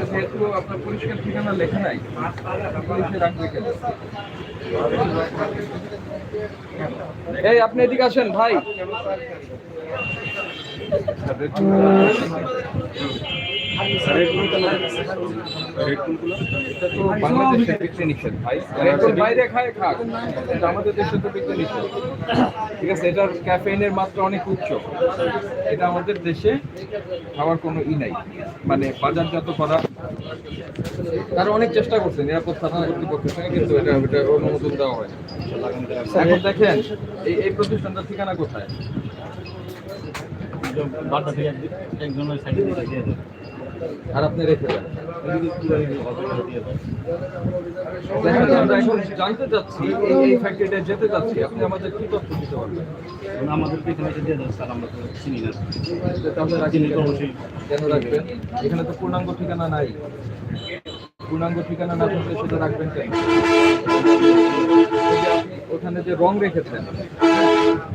যেহেতু আপনার পরিষ্কার ঠিকানা লেখা নাই পুলিশে রাখবে কেন এই আপনি এদিকে আসেন ভাই। বাইরে খায় খাক আমাদের দেশে তো বিক্রি নিষেধ ঠিক আছে এটার ক্যাফেইনের মাত্রা অনেক উচ্চ এটা আমাদের দেশে খাওয়ার কোনো ই নাই মানে বাজারজাত করা তারা অনেক চেষ্টা করছে নিরাপদ স্থাপন কর্তৃপক্ষের সঙ্গে কিন্তু এটা এটা অনুমোদন দেওয়া হয় এখন দেখেন এই এই প্রতিষ্ঠানটার ঠিকানা কোথায় বারটা আর আপনি রেখে দেন। আমরা এখন জানতে চাচ্ছি এই ফ্যাক্টরিটা যেতে চাচ্ছি আপনি আমাদের কি তথ্য দিতে পারবেন? আমাদেরকে এখানে এসে দিয়ে স্যার আমরা তো চিনি না। তাহলে রাখেন কেন? কেন রাখবেন? এখানে তো পূর্ণাঙ্গ ঠিকানা নাই। পূর্ণাঙ্গ ঠিকানা না থাকলে সেটা রাখবেন কেন? ওখানে যে রং রেখেছেন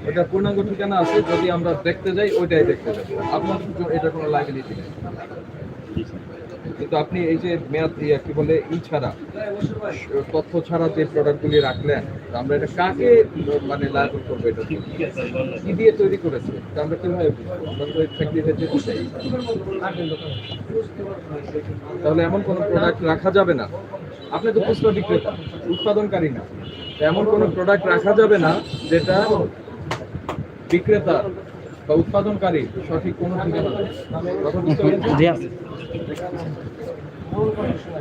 ওটা পূর্ণাঙ্গ ঠিকানা আছে যদি আমরা দেখতে যাই ওইটাই দেখতে যাব আপনার এটা কোনো লাইবিলিটি নেই। কিন্তু আপনি এই যে মেয়াদ কি বলে, ই ছাড়া, তথ্য ছাড়া যে প্রোডাক্টগুলি রাখলেন আমরা এটা কাকে মানে লাইবল করব এটা কি দিয়ে তৈরি করেছে? আমরা কীভাবে? আমরা তো ফ্যাক্টরিতে তাহলে এমন কোনো প্রোডাক্ট রাখা যাবে না। আপনি তো খুচরা বিক্রেতা, উৎপাদনকারী না। এমন কোনো প্রোডাক্ট রাখা যাবে না যেটা বিক্রেতা বা উৎপাদনকারী সঠিক কোনো ঠিকানা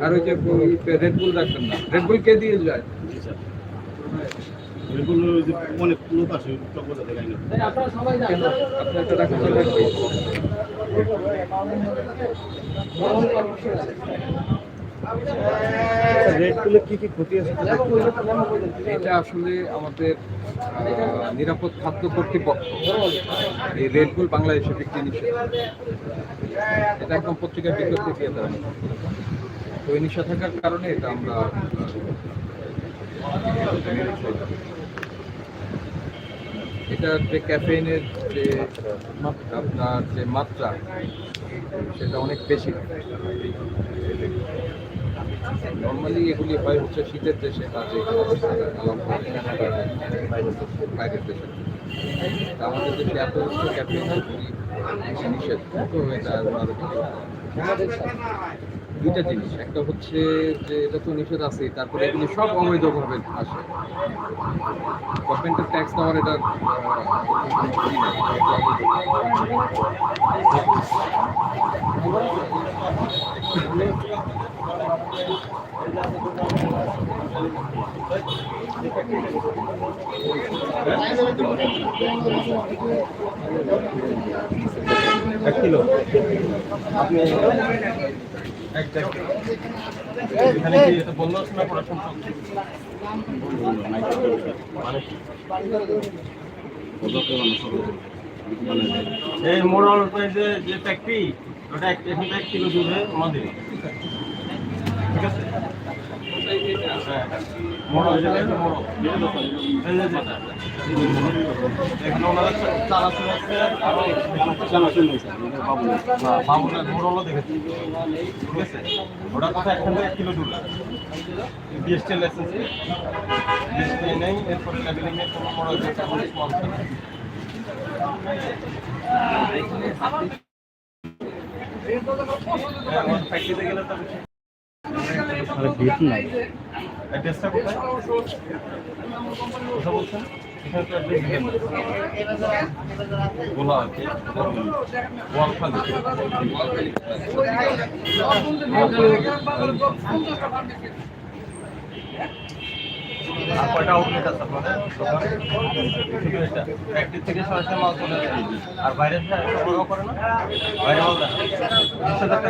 আর ওই যে রেডবুল রাখবেন না। রেডবুল কে দিয়ে যায়? জি রেটগুলো কি কি ক্ষতি এটা আসলে আমাদের নিরাপদ খাদ্য কর্তৃপক্ষ এই রেডবুল বাংলাদেশে বিক্রি নিষেধ। এটা একদম পত্রিকায় বিজ্ঞপ্তি দিয়ে দেওয়া। তো নিষেধাজ্ঞার কারণে এটা আমরা এটার যে ক্যাফেইনের যে আপনার যে মাত্রা, সেটা অনেক বেশি। নর্মালি এগুলি হয় হচ্ছে শীতের দেশে কাজে বাইরের দেশে আমাদের দেশে এত ক্যাফেইন নিষেধ দুইটা জিনিস, একটা হচ্ছে যে এটা তো নিষেধ আছে তারপরে এগুলি সব অবৈধভাবে আসে গভর্নমেন্টের ট্যাক্স দেওয়ার এটা। এই মোড়ল যে যে ওটা এক কিলো দূরে আমাদের। ঠিক আছে। নেই ওটা কোথায় এখান থেকে এক কিলো দূরে বিএসটি লাইসেন্স বিএসটি নেই এরপরে লেভেলিং এর কোনো ফ্যাক্টরিতে গেলে তো আরে ডেট নাই অ্যাড্রেসটা কোথায় কোথা বলছেন আর কয়টা আউটলেট আছে আপনাদের? দোকানে? শুধু এটা ফ্যাক্টরি থেকে সরাসরি মাল চলে যায়। আর বাইরে সরবরাহ করে না? বাইরে মাল দেয়। বিশ হাজার টাকা